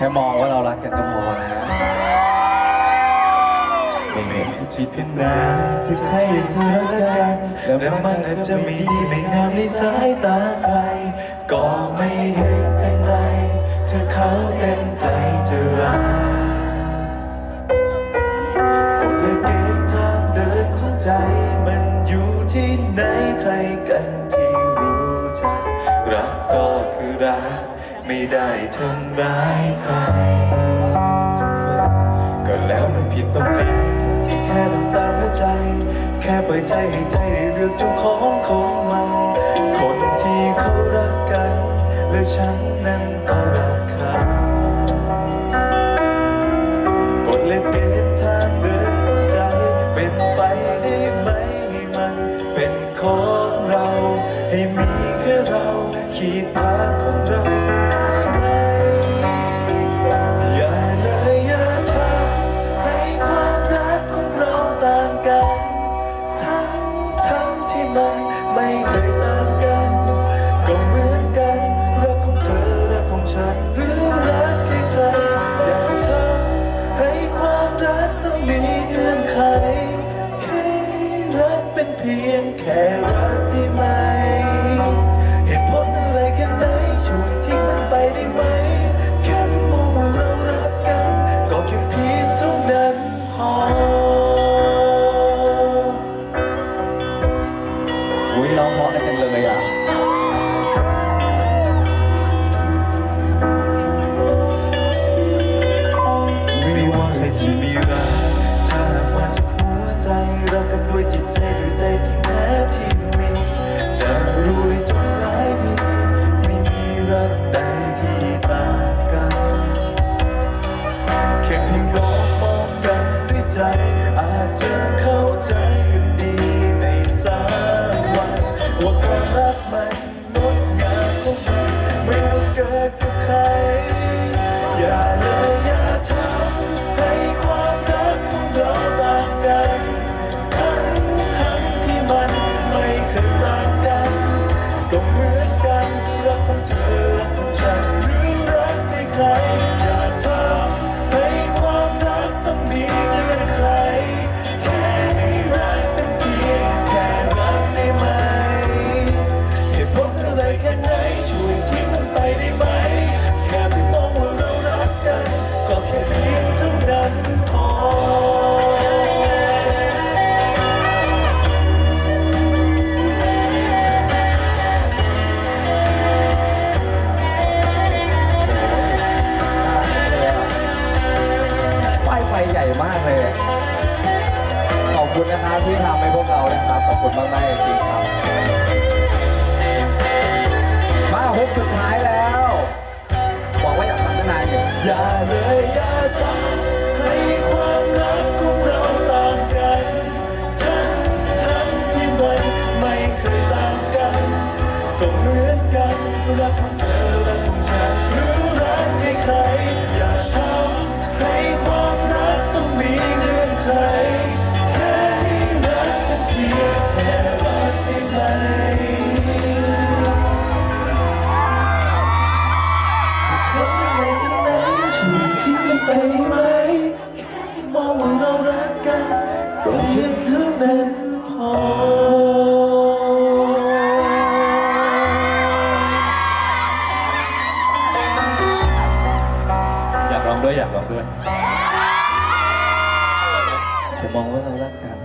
แค่มองว่าเรารักกันก็พอนะไม่เห็นสุดชีวิตเพียงใดที่ใครอยากเธอและกันและมันอาจจะไม่ดีไม่งามในสายตาใคร ก็ไม่เห็นเป็นไรเธอเขาเต็มใจจะรักกฎและเกณฑ์ทางเดินของใจ มันอยู่ที่ไหนใครกันที่รู้จักรักก็คือรัก ไม่ได้ทำร้ายใคร ก็แล้วมันผิดตรงไหนที่แค่ทำตามหัวใจ แค่เปิดใจให้ใจได้เลือกเจ้าของของมัน คนที่เขารักกัน และฉันนั้นก็รักเขากฎและเกณฑ์ทางเดินของใจ เป็นไปได้ไหมให้มันเป็นของเรา ให้มีแค่เราขีดทางของเรา แค่รักได้ไหม เหตุผลอะไรแค่ไหนช่วยทิ้งมันไปได้ไหม แค่มองว่าเรารักกัน ก็แค่เพียงเท่านั้นพออุ้ยร้องเพราะกันจังเลยอะไม่ว่าใครที่มีรักถ้ามาจากหัวใจรักกันด้วยจิตใจด้วย ค ใหญ่มากเลย ขอบคุณนะครับที่ทำให้พวกเรานะครับ ขอบคุณมากๆจริงครับมาฮุกสุดท้ายแล้วบอกว่าอยากทำตั้งนานอยู่อย่าเลยอย่าทำให้ความรักของเราต่างกันทั้งทั้งที่มันไม่เคยต่างกันก็เหมือนกันรักของเธอรักของฉันหรือรักใคร ไปได้ไหมแค่มองว่าเรารักกันก็เพียงเท่านั้นพออยากลองด้วยอยากลองด้วยแค่มองว่าเรารักกัน